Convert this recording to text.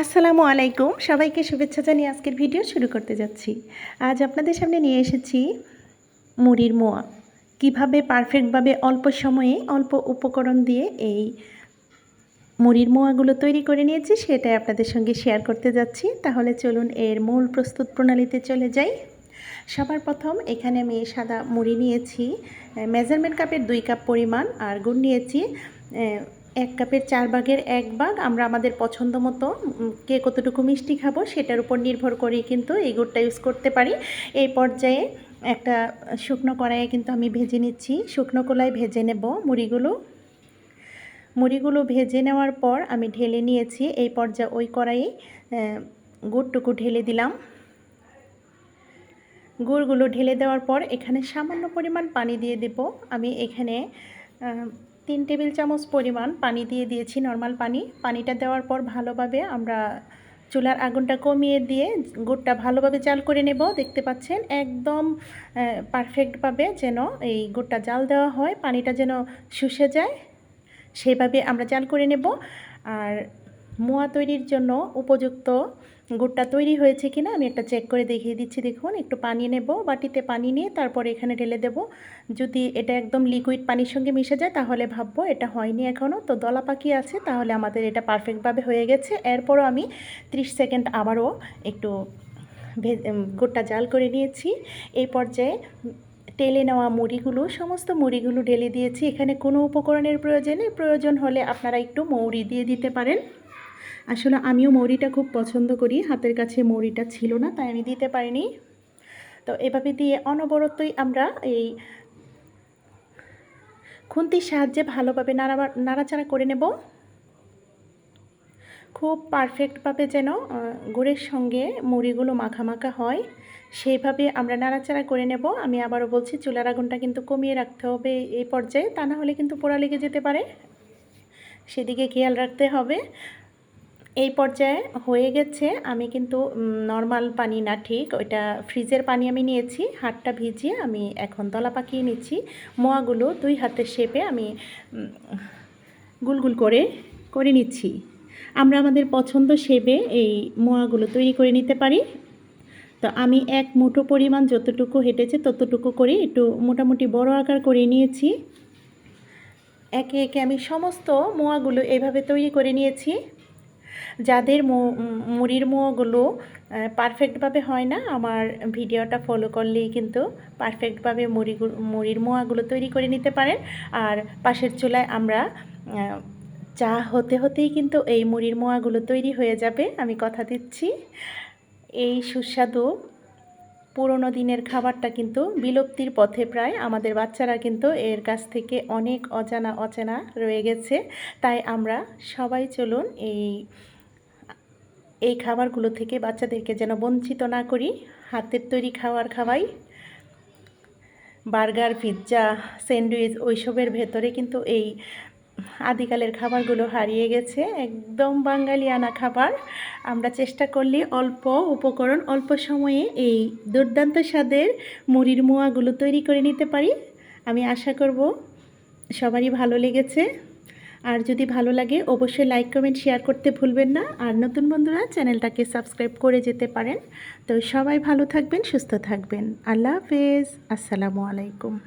আসসালামু আলাইকুম। সবাইকে শুভেচ্ছা জানিয়ে আজকের ভিডিও শুরু করতে যাচ্ছি। আজ আপনাদের সামনে নিয়ে এসেছি মুড়ির মোয়া। কীভাবে পারফেক্টভাবে অল্প সময়ে অল্প উপকরণ দিয়ে এই মুড়ির মোয়াগুলো তৈরি করে নিয়েছি, সেটাই আপনাদের সঙ্গে শেয়ার করতে যাচ্ছি। তাহলে চলুন এর মূল প্রস্তুত প্রণালীতে চলে যাই। সবার প্রথম এখানে আমি সাদা মুড়ি নিয়েছি। মেজারমেন্ট কাপের দুই কাপ পরিমাণ আর গুড় নিয়েছি এক কাপের চার ভাগের এক ভাগ আমরা আমাদের পছন্দ মতো কে কতটুকু মিষ্টি খাব সেটার উপর নির্ভর করেই কিন্তু এই গুড়টা ইউজ করতে পারি। এই পর্যায়ে একটা শুকনো কড়াইয়ে কিন্তু আমি ভেজে নিচ্ছি। শুকনো কলাই ভেজে নেব মুড়িগুলো। মুড়িগুলো ভেজে নেওয়ার পর আমি ঢেলে নিয়েছি। এই পর্যায়ে ওই কড়াইয়ে গুড়টুকু ঢেলে দিলাম। গুড়গুলো ঢেলে দেওয়ার পর এখানে সামান্য পরিমাণ পানি দিয়ে দেব। আমি এখানে তিন টেবিল চামচ পরিমাণ পানি দিয়ে দিয়েছি নর্মাল পানি। পানিটা দেওয়ার পর ভালোভাবে আমরা চুলার আগুনটা কমিয়ে দিয়ে গুড়টা ভালোভাবে জাল করে নেব। দেখতে পাচ্ছেন একদম পারফেক্টভাবে যেন এই গুড়টা জাল দেওয়া হয়। পানিটা যেন শুষে যায় সেভাবে আমরা জাল করে নেব। আর মোয়া তৈরির জন্য উপযুক্ত গুড়টা তৈরি হয়েছে কিনা আমি একটা চেক করে দেখিয়ে দিচ্ছি, দেখুন। একটু পানি নেব, বাটিতে পানি নিয়ে তারপরে এখানে ঢেলে দেব। যদি এটা একদম লিকুইড পানির সঙ্গে মিশে যায়, তাহলে ভাববো এটা হয়নি এখনও তো দলা পাকি আছে, তাহলে আমাদের এটা পারফেক্টভাবে হয়ে গেছে। এরপরও আমি 30 সেকেন্ড আবারও একটু গুড়টা জাল করে নিয়েছি। এই পর্যায়ে টেলে নেওয়া মুড়িগুলো, সমস্ত মুড়িগুলো ঢেলে দিয়েছি। এখানে কোনো উপকরণের প্রয়োজন নেই প্রয়োজন হলে আপনারা একটু মৌরি দিয়ে দিতে পারেন। আসলে আমিও মৌরিটা খুব পছন্দ করি, হাতের কাছে মৌরিটা ছিল না, তাই আমি দিতে পারিনি। তো এভাবে দিয়ে অনবরতই আমরা এই খুন্তির সাহায্যে ভালোভাবে নাড়া নাড়াচাড়া করে নেব। খুব পারফেক্টভাবে যেন গুড়ের সঙ্গে মুড়িগুলো মাখা হয় সেইভাবে আমরা নাড়াচাড়া করে নেব। আমি আবারও বলছি, চুলার আগুনটা কিন্তু কমিয়ে রাখতে হবে এই পর্যায়ে, তা না হলে কিন্তু পোড়া লেগে যেতে পারে। সেদিকে খেয়াল রাখতে হবে। এই পর্যায়ে হয়ে গেছে। আমি কিন্তু নর্মাল পানি না ঠিক। ওইটা ফ্রিজের পানি আমি নিয়েছি। হাতটা ভিজিয়ে আমি এখন দলা পাকিয়ে নিচ্ছি। মোয়াগুলো দুই হাতের শেপে আমি গুলগুল করে করে নিচ্ছি। আমরা আমাদের পছন্দ শেপে এই মোয়াগুলো তৈরি করে নিতে পারি। তো আমি এক মুঠো পরিমাণ যতটুকু হেঁটেছে ততটুকু করে একটু মোটামুটি বড় আকার করে নিয়েছি। একে একে আমি সমস্ত মোয়াগুলো এইভাবে তৈরি করে নিয়েছি। যাদের মুড়ির মোয়াগুলো পারফেক্টভাবে হয় না, আমার ভিডিওটা ফলো করলেই কিন্তু পারফেক্টভাবে মুড়িগুলো মুড়ির মোয়াগুলো তৈরি করে নিতে পারেন। আর পাশের চুলায় আমরা চা হতে হতেই কিন্তু এই মুড়ির মোয়াগুলো তৈরি হয়ে যাবে, আমি কথা দিচ্ছি। এই সুস্বাদু পুরনো দিনের খাবারটা কিন্তু বিলুপ্তির পথে প্রায় আমাদের বাচ্চারা কিন্তু এর কাছ থেকে অনেক অজানা অচেনা রয়ে গেছে। তাই আমরা সবাই চলুন এই এই খাবারগুলো থেকে বাচ্চাদেরকে যেন বঞ্চিত না করি। হাতের তৈরি খাবার খাওয়াই, বার্গার, পিৎজা, স্যান্ডউইচ, ওইসবের ভেতরে কিন্তু এই আদিকালের খাবারগুলো হারিয়ে গেছে, একদম বাঙালিয়ানা খাবার। আমরা চেষ্টা করলে অল্প উপকরণ, অল্প সময়ে এই দুর্দান্ত স্বাদের মুড়ির মোয়াগুলো তৈরি করে নিতে পারি। আমি আশা করব সবারই ভালো লেগেছে। আর যদি ভালো লাগে অবশ্যই লাইক, কমেন্ট, শেয়ার করতে ভুলবেন না। আর নতুন বন্ধুরা চ্যানেলটাকে সাবস্ক্রাইব করে যেতে পারেন। তো সবাই ভালো থাকবেন, সুস্থ থাকবেন। আল্লাহ হাফেজ। আসসালামু আলাইকুম।